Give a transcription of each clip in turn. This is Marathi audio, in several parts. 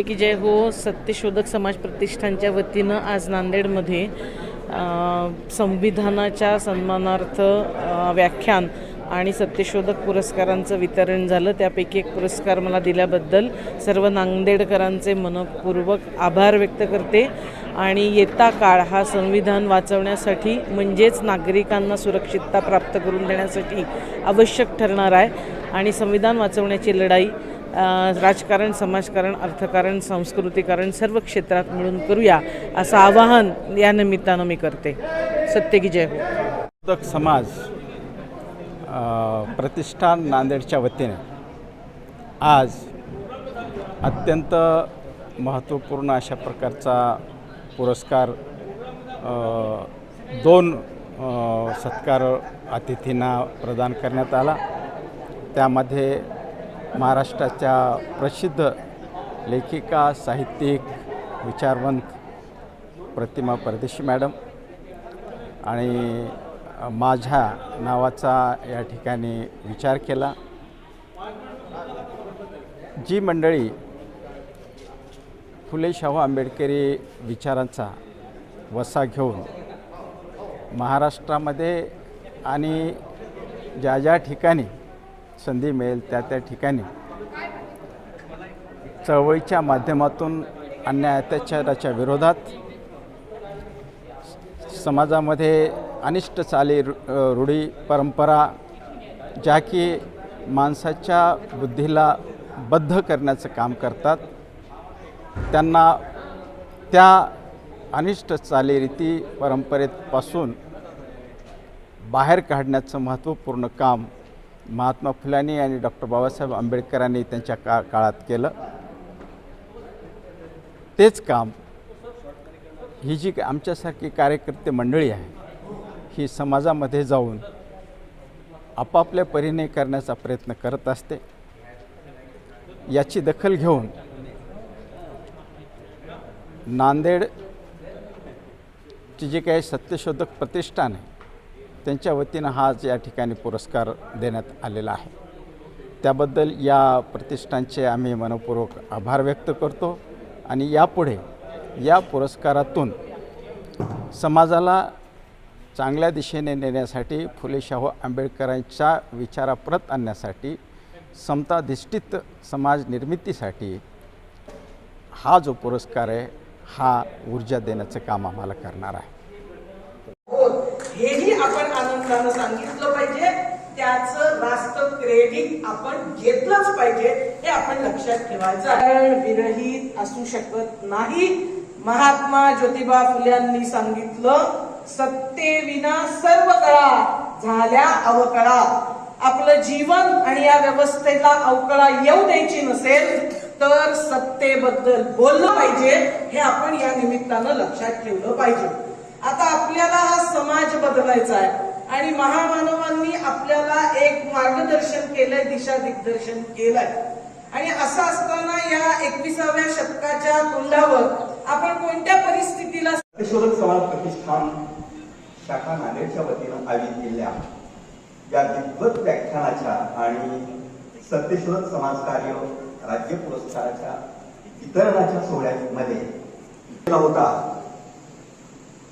सत्य की जय हो सत्यशोधक समाज प्रतिष्ठानच्या वतीनं आज नांदेडमध्ये संविधानाच्या सन्मानार्थ व्याख्यान आणि सत्यशोधक पुरस्कारांचं वितरण झालं. त्यापैकी एक पुरस्कार मला दिल्याबद्दल सर्व नांदेडकरांचे मनपूर्वक आभार व्यक्त करते. आणि येता काळ हा संविधान वाचवण्यासाठी म्हणजेच नागरिकांना सुरक्षितता प्राप्त करून देण्यासाठी आवश्यक ठरणार आहे. आणि संविधान वाचवण्याची लढाई राजकारण समाजकारण अर्थकारण संस्कृतीकारण सर्व क्षेत्रात मिळून करूया असं आवाहन या निमित्तानं मी करते. सत्य की जय हो. उद्योजक समाज प्रतिष्ठान नांदेडच्या वतीने आज अत्यंत महत्त्वपूर्ण अशा प्रकारचा पुरस्कार दोन सत्कार अतिथींना प्रदान करण्यात आला. त्यामध्ये महाराष्ट्राच्या प्रसिद्ध लेखिका साहित्यिक विचारवंत प्रतिमा परदेशी मॅडम आणि माझ्या नावाचा या ठिकाणी विचार केला. जी मंडळी फुले शाहू आंबेडकरी विचारांचा वसा घेऊन महाराष्ट्रामध्ये आणि ज्या ज्या ठिकाणी संधी मिळेल त्या त्या ठिकाणी. चळवळीच्या माध्यमातून अन्याय अत्याचाराच्या विरोधात समाजामध्ये अनिष्ट चाली रु- रूढी परंपरा ज्या की माणसाच्या बुद्धीला बद्ध करण्याचं काम करतात त्यांना त्या अनिष्ट चालीरीती परंपरेपासून बाहेर काढण्याचं महत्त्वपूर्ण काम महात्मा फुलानी आणि डॉक्टर बाबासाहेब आंबेडकरांनी त्यांच्या का काळात केलं. तेच काम ही जी आमच्यासारखी कार्यकर्ते मंडळी आहे ही समाजामध्ये जाऊन आपापल्या परीने करण्याचा प्रयत्न करत असते. याची दखल घेऊन नांदेडची जे काही सत्यशोधक प्रतिष्ठान आहे त्यांच्या वतीनं हाच या ठिकाणी पुरस्कार देण्यात आलेला आहे. त्याबद्दल या प्रतिष्ठानचे आम्ही मनपूर्वक आभार व्यक्त करतो आणि यापुढे या पुरस्कारातून समाजाला चांगल्या दिशेने नेण्यासाठी फुले शाहू आंबेडकरांच्या विचाराप्रत आणण्यासाठी समताधिष्ठित समाज निर्मितीसाठी हा जो पुरस्कार आहे हा ऊर्जा देण्याचं काम आम्हाला करणार आहे. आपण आनंदानं सांगितलं पाहिजे त्याचं रास्त क्रेडिट आपण घेतलंच पाहिजे हे आपण लक्षात ठेवायचं विरहित असू शकत नाही. महात्मा ज्योतिबा फुल्यांनी सांगितलं सत्तेविना सर्व कळा झाल्या अवकळा. आपलं जीवन आणि या व्यवस्थेला अवकळा येऊ द्यायची नसेल तर सत्तेबद्दल बोललं पाहिजे हे आपण या निमित्तानं लक्षात ठेवलं पाहिजे. आता आपल्याला हा समाज बदलायचा आहे. आणि महामानवांनी आपल्याला एक मार्गदर्शन केलंय दिशा दिग्दर्शन केलंय. आणि असं असताना या एकविसाव्या शतकाच्या तोंडावर आपण कोणत्या परिस्थितीला सत्यशोधक समाज प्रतिष्ठान शाखा नांदेडच्या वतीनं आयोजित केलेल्या या दिग्गज व्याख्यानाच्या आणि सत्यशोधक समाजकार्य राज्य पुरस्काराच्या वितरणाच्या सोहळ्यामध्ये होता.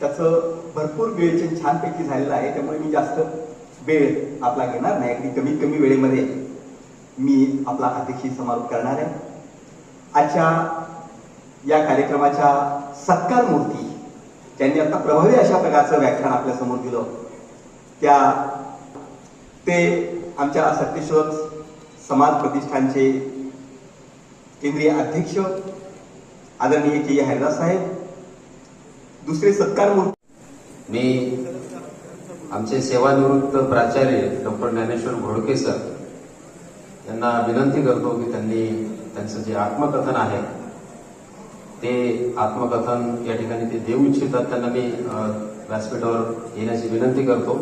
त्याचं भरपूर वेळेचे छानपैकी झालेलं आहे. त्यामुळे मी जास्त वेळ आपला घेणार नाही. अगदी कमीत कमी वेळेमध्ये मी आपला अध्यक्षी समारोप करणार आहे. आजच्या या कार्यक्रमाच्या सत्कार मूर्ती त्यांनी आता प्रभावी अशा प्रकारचं व्याख्यान आपल्यासमोर दिलं त्या ते आमच्या सत्यशोध समाज प्रतिष्ठानचे केंद्रीय अध्यक्ष आदरणीय के. हरिदास साहेब दुसरे सत्कार मूर्ती मी आमचे सेवानिवृत्त प्राचार्य डॉक्टर ज्ञानेश्वर घोडके सर यांना विनंती करतो की त्यांनी त्यांचं जे आत्मकथन आहे ते आत्मकथन या ठिकाणी ते देऊ इच्छितात त्यांना मी व्यासपीठावर येण्याची विनंती करतो.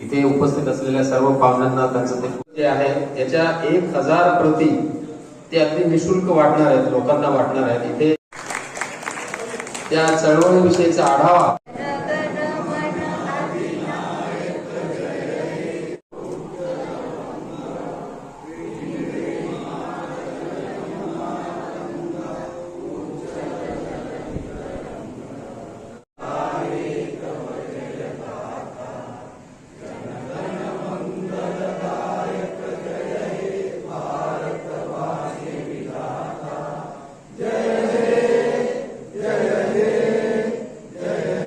इथे उपस्थित असलेल्या सर्व पाहुण्यांना त्यांचं ते जे आहे त्याच्या एक हजार प्रती ते अगदी निशुल्क वाटणार आहेत लोकांना वाटणार आहेत. इथे त्या चळवळीविषयीचा आढावा